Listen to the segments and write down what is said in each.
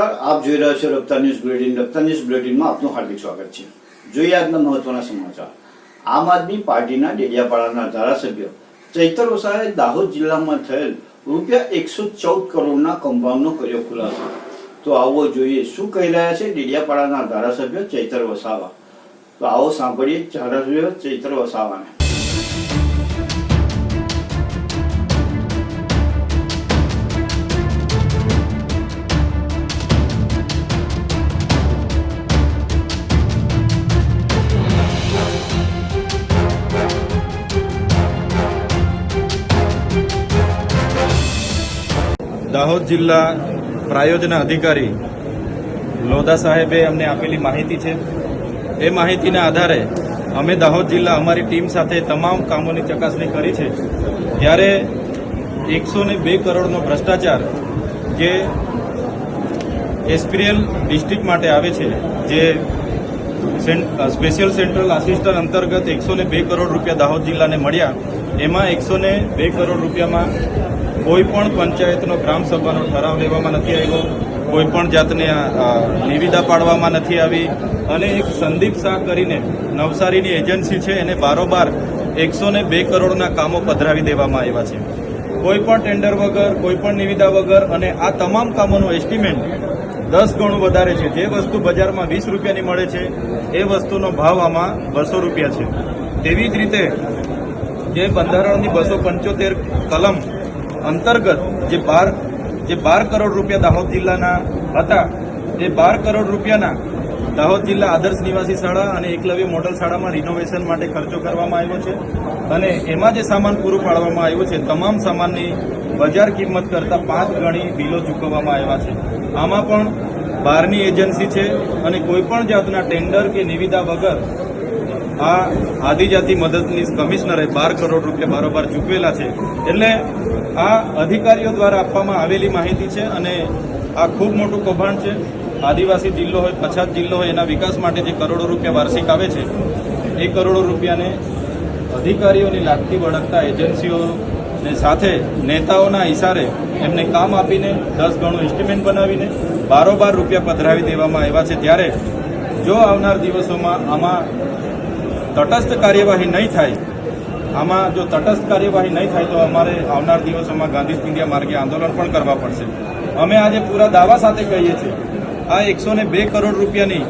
આપ જોઈ રહ્યા છો Raftaar news bulletin. Raftaar news બુલેટિનમાં આપનું હાર્દિક સ્વાગત છે. જોઈએ આજના મહત્વના સમાચાર. આમ આદમી પાર્ટીના ડેડિયાપાડાના ધારાસભ્ય ચૈતર વસાવાએ દાહોદ જિલ્લામાં થયેલ રૂપિયા એકસો ચૌદ કરોડના કૌભાંડનો કર્યો ખુલાસો. તો આવો જોઈએ શું કહી રહ્યા છે ડેડિયાપાડાના ધારાસભ્ય ચૈતર વસાવા. તો આવો સાંભળીએ ધારાસભ્ય ચૈતર વસાવાને. દાહોદ જિલ્લા પ્રાયોજના અધિકારી લોધા સાહેબે અમને આપેલી માહિતી છે. એ માહિતીના આધારે અમે દાહોદ જિલ્લા અમારી ટીમ સાથે તમામ કામોની ચકાસણી કરી છે. ત્યારે એકસો બે કરોડનો ભ્રષ્ટાચાર જે એસપીએલ ડિસ્ટ્રિક્ટ માટે આવે છે, જે સ્પેશિયલ સેન્ટ્રલ આસિસ્ટન્ટ અંતર્ગત એકસો બે કરોડ રૂપિયા દાહોદ જિલ્લાને મળ્યા એમાં એકસો ને બે કરોડ રૂપિયામાં કોઈ પણ પંચાયતનો ગ્રામ સભાનો ઠરાવ લેવામાં નથી આવ્યો, કોઈ પણ જાતને નિવિદા પાડવામાં નથી આવી. અને એક સંદીપ શાહ કરીને નવસારીની એજન્સી છે, એને બારોબાર એકસો ને બે કરોડના કામો પધરાવી દેવામાં આવ્યા છે. કોઈ પણ ટેન્ડર વગર, કોઈ પણ નિવિદા વગર અને આ તમામ કામોનું એસ્ટિમેટ દસ ગણું વધારે છે. જે વસ્તુ બજારમાં વીસ રૂપિયાની મળે છે, એ વસ્તુનો ભાવ આમાં બસો રૂપિયા છે. તેવી જ રીતે જે બંધારણની બસો પંચોતેર કલમ અંતર્ગત જે બાર જે બાર કરોડ રૂપિયા દાહોદ જિલ્લાના હતા, એ બાર કરોડ રૂપિયાના દાહોદ જિલ્લા આદર્શ નિવાસી શાળા અને એકલવ્ય મોડલ શાળામાં રિનોવેશન માટે ખર્ચો કરવામાં આવ્યો છે અને એમાં જે સામાન પૂરું પાડવામાં આવ્યું છે, તમામ સામાનની બજાર કિંમત કરતાં પાંચ ગણી બિલો ચૂકવવામાં આવ્યા છે. આમાં પણ બહારની એજન્સી છે અને કોઈપણ જાતના ટેન્ડર કે નિવિદા વગર આ આદિજાતિ મદદનીશ કમિશનરે બાર કરોડ રૂપિયા બારોબાર ચૂકવેલા છે. એટલે આ અધિકારીઓ દ્વારા આપવામાં આવેલી માહિતી છે અને આ ખૂબ મોટું કૌભાંડ છે. આદિવાસી જિલ્લો હોય, પછાત જિલ્લો હોય, એના વિકાસ માટે જે કરોડો રૂપિયા વાર્ષિક આવે છે, એ કરોડો રૂપિયાને અધિકારીઓની લાગતી વળગતા એજન્સીઓને સાથે નેતાઓના ઇશારે એમને કામ આપીને દસ ગણું એસ્ટિમેટ બનાવીને બારોબાર રૂપિયા પધરાવી દેવામાં આવ્યા છે. ત્યારે જો આવનાર દિવસોમાં આમાં તટસ્થ કાર્યવાહી નહીં થાય, આમાં જો તટસ્થ કાર્યવાહી નહીં થાય તો અમારે આવનાર દિવસોમાં ગાંધી ઇન્ડિયા માર્ગે આંદોલન પણ કરવા પડશે. અમે આજે પૂરા દાવા સાથે કહીએ છીએ, આ એકસો બે કરોડ રૂપિયાની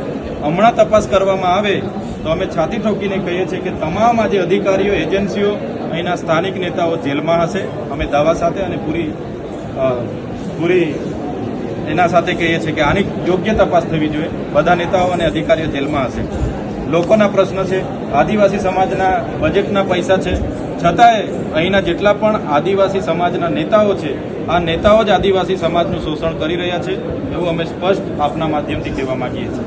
હમણાં તપાસ કરવામાં આવે તો અમે છાતી ઠોકીને કહીએ છીએ કે તમામ આજે અધિકારીઓ, એજન્સીઓ, અહીંના સ્થાનિક નેતાઓ જેલમાં હશે. અમે દાવા સાથે અને પૂરી પૂરી એના સાથે કહીએ છીએ કે આની યોગ્ય તપાસ થવી જોઈએ. બધા નેતાઓ અને અધિકારીઓ જેલમાં હશે. લોકોના પ્રશ્ન છે, આદિવાસી સમાજના બજેટના પૈસા છે. છતાંય અહીંના જેટલા પણ આદિવાસી સમાજના નેતાઓ છે, આ નેતાઓ જ આદિવાસી સમાજનું શોષણ કરી રહ્યા છે, એવું અમે સ્પષ્ટ આપના માધ્યમથી કહેવા માંગીએ છીએ.